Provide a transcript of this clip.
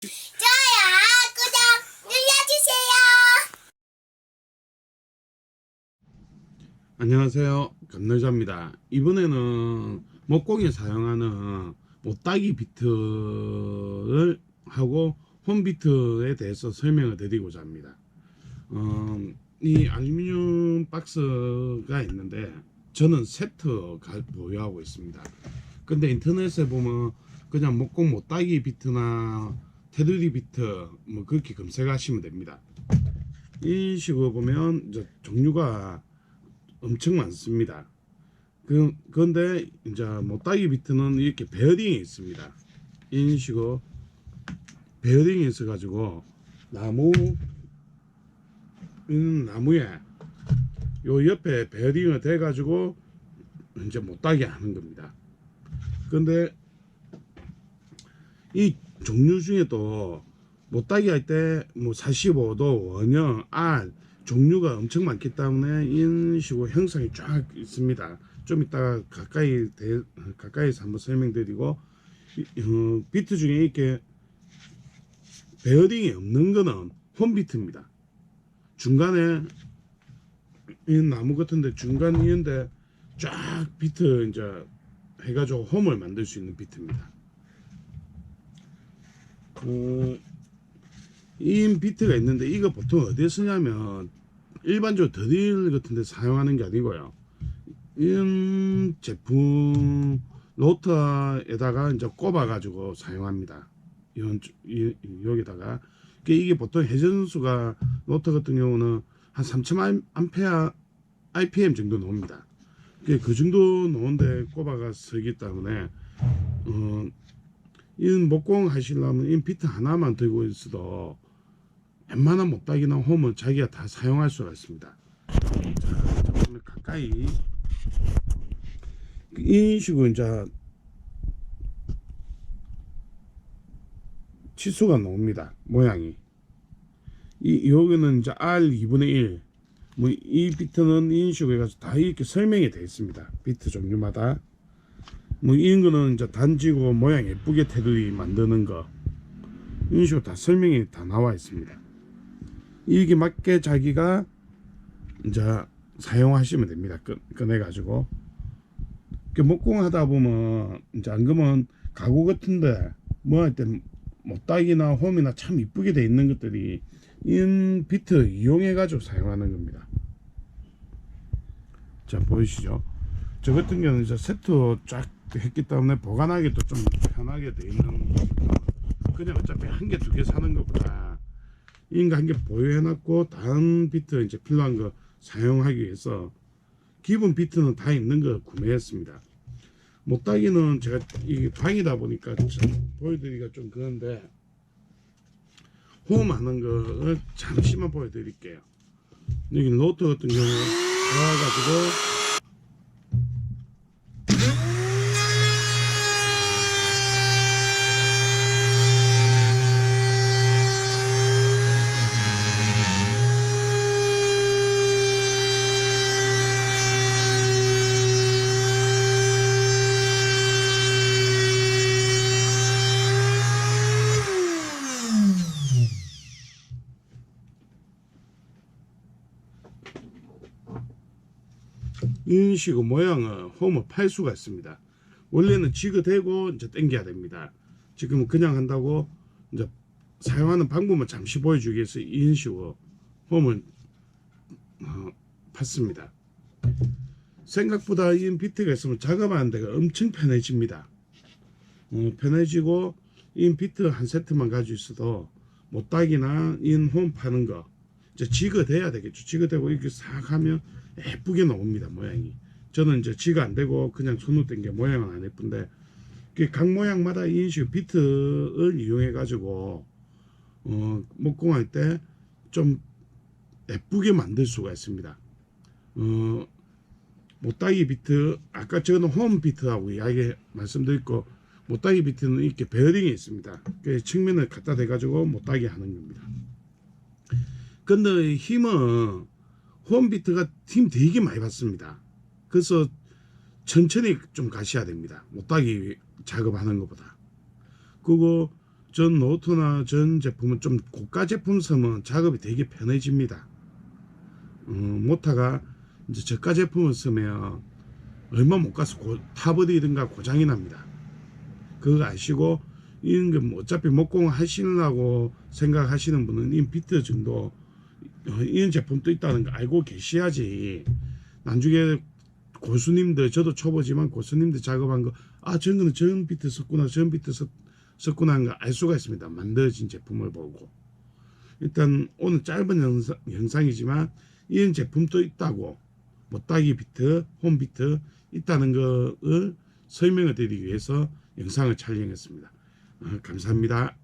좋아요, 구독 눌러주세요. 안녕하세요. 감놀자입니다. 이번에는 목공에 사용하는 못따기 비트를 하고 홈 비트에 대해서 설명을 드리고자 합니다. 어, 이 알루미늄 박스가 있는데 저는 세트 가- 보유하고 있습니다. 근데 인터넷에 보면 그냥 목공 못따기 비트나 테두리 비트 뭐 그렇게 검색하시면 됩니다 이 식으로 보면 이제 종류가 엄청 많습니다. 그, 그런데 이제 못따기 비트는 이렇게 베어링이 있습니다. 이런 식으로 베어링이 있어 가지고 나무 이 나무에 요 옆에 베어링을 대 가지고 이제 못따기 하는 겁니다. 그런데 이 종류 중에도 못따기 할 때 뭐 45도 원형 R 종류가 엄청 많기 때문에 이런 식으로 형상이 쫙 있습니다. 좀 이따가 가까이 대, 가까이서 한번 설명드리고 이- 어, 비트 중에 이렇게 베어링이 없는 거는 홈 비트입니다. 중간에 이 나무 같은데 중간 이런데 쫙 비트 이제 해가지고 홈을 만들 수 있는 비트입니다. 어, 이 비트가 있는데 이거 보통 어디에 쓰냐면 일반적으로 드릴 같은 데 사용하는 게 아니고요. 이 제품 로터에다가 이제 꼽아 가지고 사용합니다. 이런 여기다가 그게 이게 보통 회전수가 로터 같은 경우는 한 3,000 암페어 RPM 정도 나옵니다. 그게 그 정도 나오는데 꼽아가 쓰기 때문에 어, 이 목공 하시려면 이 비트 하나만 들고 있어도 웬만한 못다기나 홈은 자기가 다 사용할 수가 있습니다. 자, 조금 가까이 이 식으로 이제 치수가 나옵니다. 모양이 이 여기는 이제 R 2분의 1. 뭐 이 비트는 식으로 해가지고 다 이렇게 설명이 되어 있습니다. 비트 종류마다 뭐 이런 거는 이제 단지고 모양 예쁘게 테두리 만드는 거 이런 식으로 다 설명이 다 나와 있습니다. 이게 맞게 자기가 이제 사용하시면 됩니다. 꺼, 꺼내 가지고 목공 하다 보면 이제 안 그러면 가구 같은데 뭐 할 때 못다기나 홈이나 참 이쁘게 돼 있는 것들이 인 비트 이용해 가지고 사용하는 겁니다. 자 보이시죠? 저 같은 경우는 이제 세트 쫙 했기 때문에 보관하기도 좀 편하게 돼 있는 그냥 어차피 한 개 두 개 사는 것보다 인가 한 개 보유해놨고 다음 비트 이제 필요한 거 사용하기 위해서 기본 비트는 다 있는 거 구매했습니다. 못따기는 제가 이게 방이다 보니까 좀 보여드리기가 좀 그런데 홈하는 거를 잠시만 보여드릴게요. 여기 로터 같은 경우 나와가지고 식으로 모양을 홈을 팔 수가 있습니다. 원래는 지그대고 이제 당겨야 됩니다. 지금은 그냥 한다고 이제 사용하는 방법을 잠시 보여주기 위해서 식으로 홈을 어, 팠습니다. 생각보다 이 비트가 있으면 작업하는 데가 엄청 편해집니다. 어, 편해지고 이 비트 한 세트만 가지고 있어도 못닥이나 인홈 파는 거 이제 지그 돼야 되겠죠. 지그 되고 이렇게 싹 하면 예쁘게 나옵니다 모양이. 저는 이제 지가 안 되고 그냥 손으로 땡겨 모양은 안 예쁜데 그각 모양마다 이 식으로 비트를 이용해 가지고 어, 목공할 때 좀 예쁘게 만들 수가 있습니다. 어, 못다기 비트 아까 저는 홈 비트하고 이야기 말씀드렸고 못다기 비트는 이렇게 베어링이 있습니다. 그 측면을 갖다 대 가지고 못다기 하는 겁니다. 근데 힘은 홈 비트가 힘 되게 많이 받습니다. 그래서 천천히 좀 가셔야 됩니다. 못다기 작업하는 것보다. 그리고 전 노트나 전 제품은 좀 고가 제품 쓰면 작업이 되게 편해집니다. 어, 모타가 이제 저가 제품을 쓰면 얼마 못 가서 고, 타버리든가 고장이 납니다. 그거 아시고 이런 게 뭐 어차피 목공 하시려고 생각하시는 분은 이 비트 정도 어, 이런 제품도 있다는 거 알고 계셔야지. 나중에 고수님들 저도 초보지만 고수님들 작업한 거 아 저거는 전 비트 썼구나 전 비트 썼, 썼구나 하는 거 알 수가 있습니다. 만들어진 제품을 보고. 일단 오늘 짧은 영상, 영상이지만 이런 제품도 있다고. 못따기 비트 홈 비트 있다는 것을 설명을 드리기 위해서 영상을 촬영했습니다. 어, 감사합니다